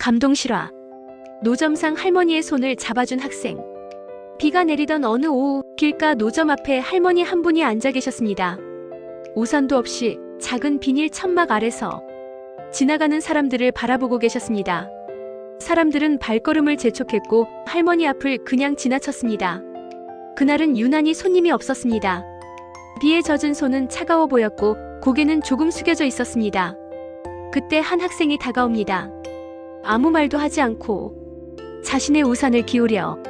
감동 실화. 노점상 할머니의 손을 잡아준 학생. 비가 내리던 어느 오후 길가 노점 앞에 할머니 한 분이 앉아 계셨습니다. 우산도 없이 작은 비닐 천막 아래서 지나가는 사람들을 바라보고 계셨습니다. 사람들은 발걸음을 재촉했고 할머니 앞을 그냥 지나쳤습니다. 그날은 유난히 손님이 없었습니다. 비에 젖은 손은 차가워 보였고 고개는 조금 숙여져 있었습니다. 그때 한 학생이 다가옵니다. 아무 말도 하지 않고 자신의 우산을 기울여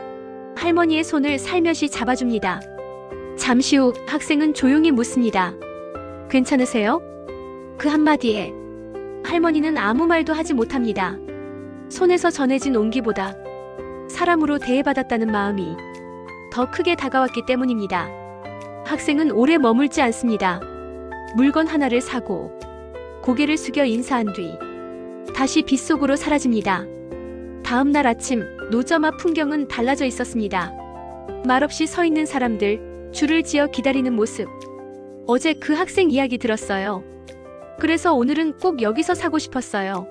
할머니의 손을 살며시 잡아줍니다. 잠시 후 학생은 조용히 묻습니다. 괜찮으세요? 그 한마디에 할머니는 아무 말도 하지 못합니다. 손에서 전해진 온기보다 사람으로 대해받았다는 마음이 더 크게 다가왔기 때문입니다. 학생은 오래 머물지 않습니다. 물건 하나를 사고 고개를 숙여 인사한 뒤 다시 빗속으로 사라집니다. 다음 날 아침 노점 앞 풍경은 달라져 있었습니다. 말없이 서 있는 사람들, 줄을 지어 기다리는 모습. 어제 그 학생 이야기 들었어요. 그래서 오늘은 꼭 여기서 사고 싶었어요.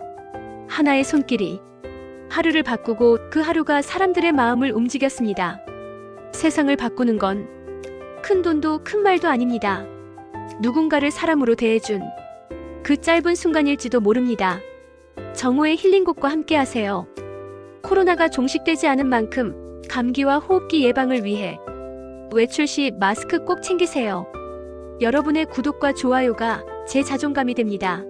하나의 손길이 하루를 바꾸고 그 하루가 사람들의 마음을 움직였습니다. 세상을 바꾸는 건 큰 돈도 큰 말도 아닙니다. 누군가를 사람으로 대해준 그 짧은 순간일지도 모릅니다. 정호의 힐링곡과 함께 하세요. 코로나가 종식되지 않은 만큼 감기와 호흡기 예방을 위해 외출 시 마스크 꼭 챙기세요. 여러분의 구독과 좋아요가 제 자존감이 됩니다.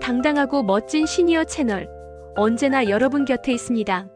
당당하고 멋진 시니어 채널 언제나 여러분 곁에 있습니다.